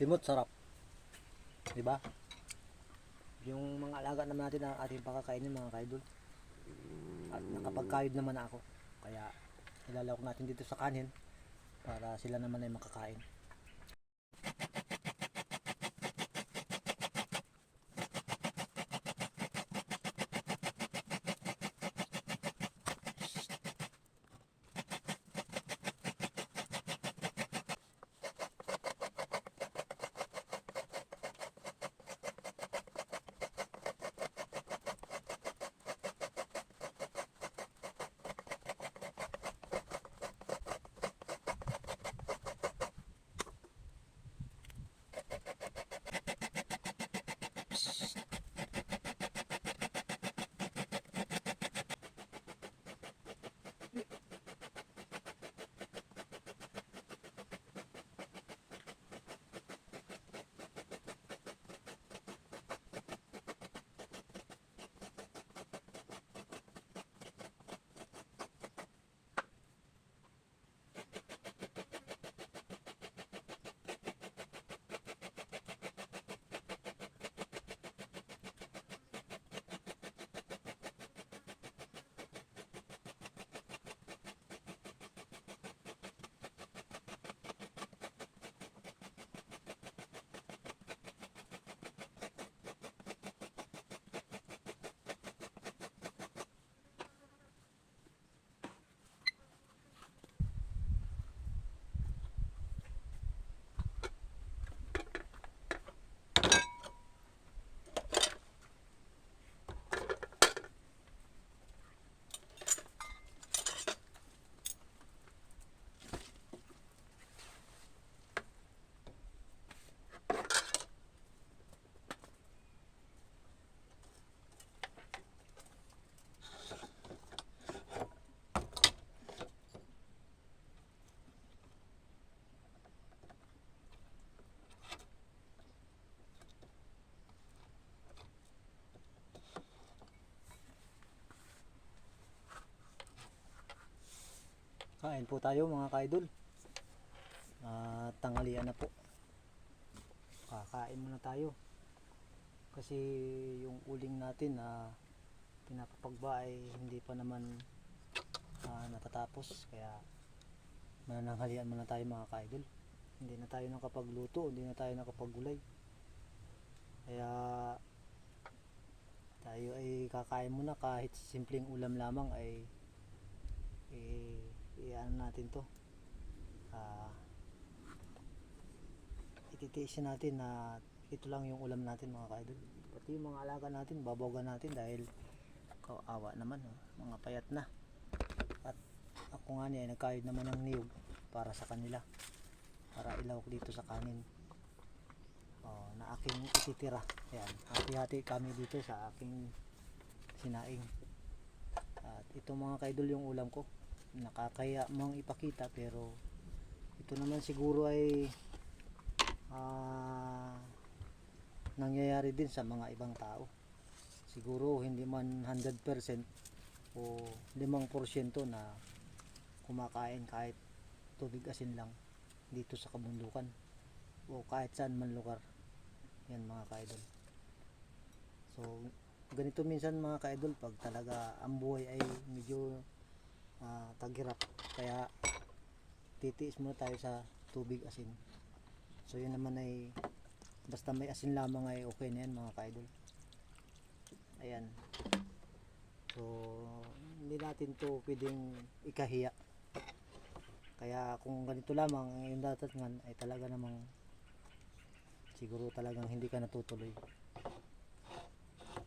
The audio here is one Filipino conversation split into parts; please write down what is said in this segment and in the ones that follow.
Timot, sarap. Di ba? Yung mga alaga naman natin na ating pakakainin mga kaidol. At nakapagkayod naman ako. Kaya ilalawak natin dito sa kanin para sila naman ay makakain. Kain po tayo mga kaidol. At tanghalian na po. Kakain muna tayo. Kasi yung uling natin na pinapapagba ay hindi pa naman ah, natatapos. Kaya manananghalian muna tayo mga kaidol. Hindi na tayo nakapagluto, hindi na tayo nakapagulay. Kaya tayo ay kakain muna kahit simpleng ulam lamang ay eh, i-ano natin to. Ah ititiisin natin na ito lang yung ulam natin mga kaidol. Pati yung mga alaga natin babogan natin dahil kawawa naman oh, mga payat na. At ako nga niya ay nagkayod naman ng niyog para sa kanila. Para ilawak dito sa kanin. Oh, na aking ititira. Yan hati-hati kami dito sa aking sinaing. At ito mga kaidol yung ulam ko nakakaya mang ipakita pero ito naman siguro ay ah, nangyayari din sa mga ibang tao. Siguro hindi man 100% o 5% na kumakain kahit tubig asin lang dito sa kabundukan o kahit saan man lugar. Yan mga kaidol. So ganito minsan mga kaidol pag talaga ang buhay ay medyo ah, tagirap kaya titiis muna tayo sa tubig asin. So yun naman ay basta may asin lamang ay okay na yan mga kaidol. Ayan. So hindi natin to pwedeng ikahiya. Kaya kung ganito lamang ang iyong datatngan ay talaga namang siguro talagang hindi ka natutuloy.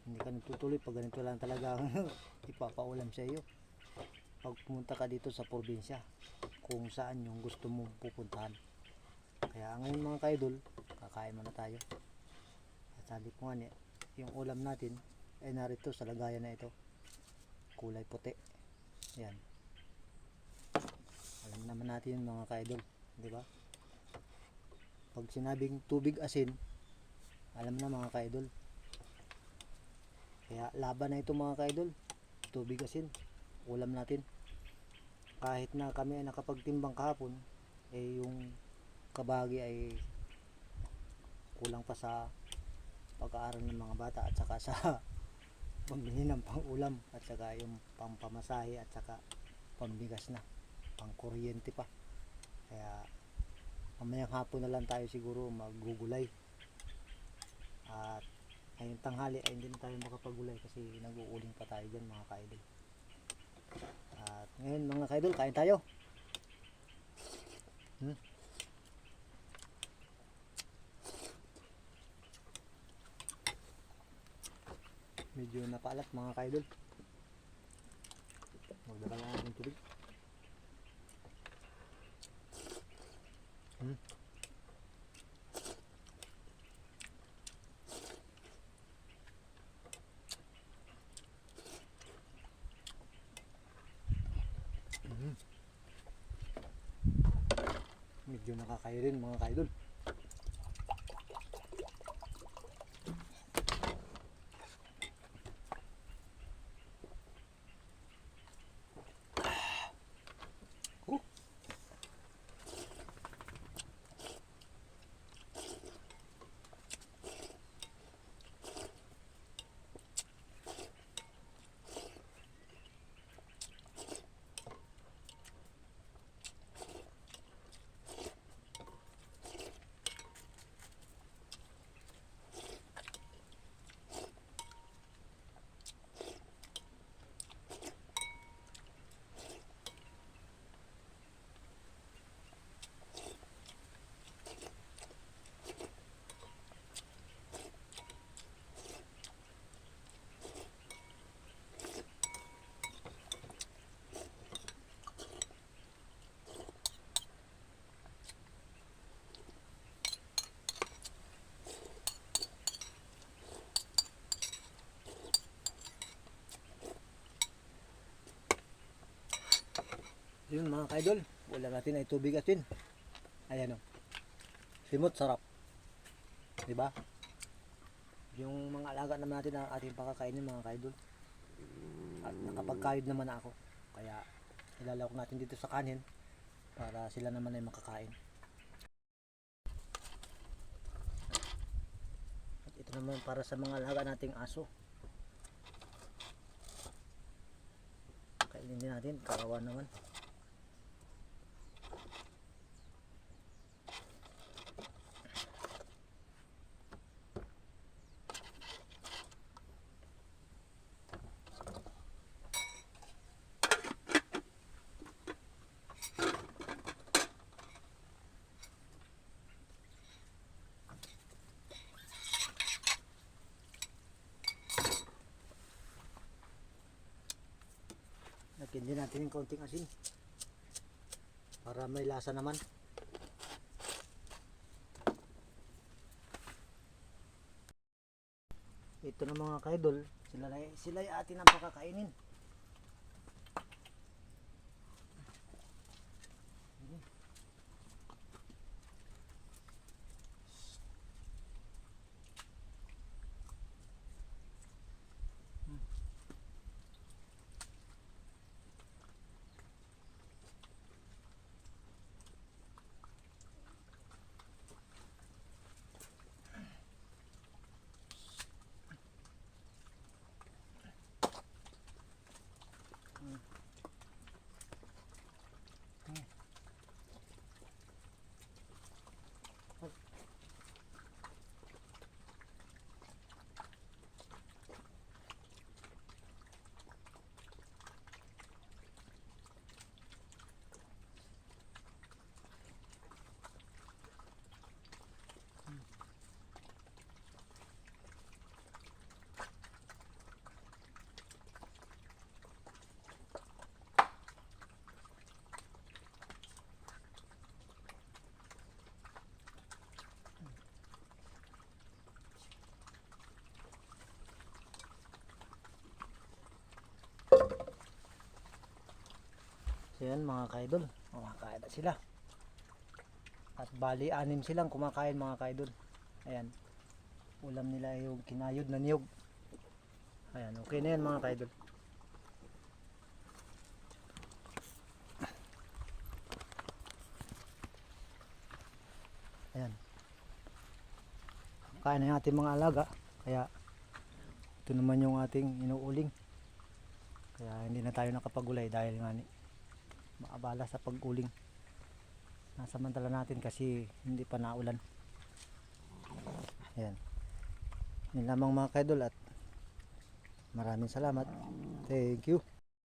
Hindi ka natutuloy pag ganito lang talaga ipapaulam sa iyo pag pumunta ka dito sa probinsya kung saan yung gusto mo pupuntahan. Kaya ngayon mga kaidol kakain muna tayo. At sabi ko nga yung ulam natin ay narito sa lagayan na ito. Kulay puti. Yan. Alam naman natin mga kaidol di ba? Pag sinabing tubig asin alam na mga kaidol. Kaya laban na ito mga kaidol. Tubig asin ulam natin. Kahit na kami ay nakapagtimbang kahapon eh yung kabagi ay kulang pa sa pag-aaral ng mga bata at saka sa pambili ng pang-ulam at saka yung pampamasahe at saka pambigas na. Pang kuryente pa. Kaya mamayang hapon na lang tayo siguro maggugulay. At ngayong tanghali ay hindi na tayo makapagulay kasi nag-uuling pa tayo dyan mga kaidol at ngayon mga kaidol kain tayo. Hmm? medyo napaalat mga kaidol. Magdala lang akong tubig hmm? Mhm. Medyo nakakaya rin mga kaidol Yun mga kaidol, wala natin ay tubig asin. Ayan o. Simot sarap. 'Di ba? Yung mga alaga naman natin ang ating pakakainin mga kaidol. At nakapagkayod naman ako. Kaya ilalako natin dito sa kanin para sila naman ay makakain. At ito naman para sa mga alaga nating aso. Kainin din natin, kawawa naman. Lagyan din natin yung kaunting asin. Para may lasa naman. Ito na mga kaidol, sila sila ay atin ang pakakainin. So yan mga kaidol, kumakain na sila. At bali anim silang kumakain mga kaidol. Ayan. Ulam nila yung kinayod na niyog. Ayan, okay na yan mga kaidol. Ayan. kumakain na yung ating mga alaga. Kaya ito naman yung ating inuuling. Kaya hindi na tayo nakapagulay dahil nga ni maabala sa pag-uling. Nasamantala natin kasi hindi pa naulan. Ayan. Yun lamang mga kaidol at maraming salamat. Thank you.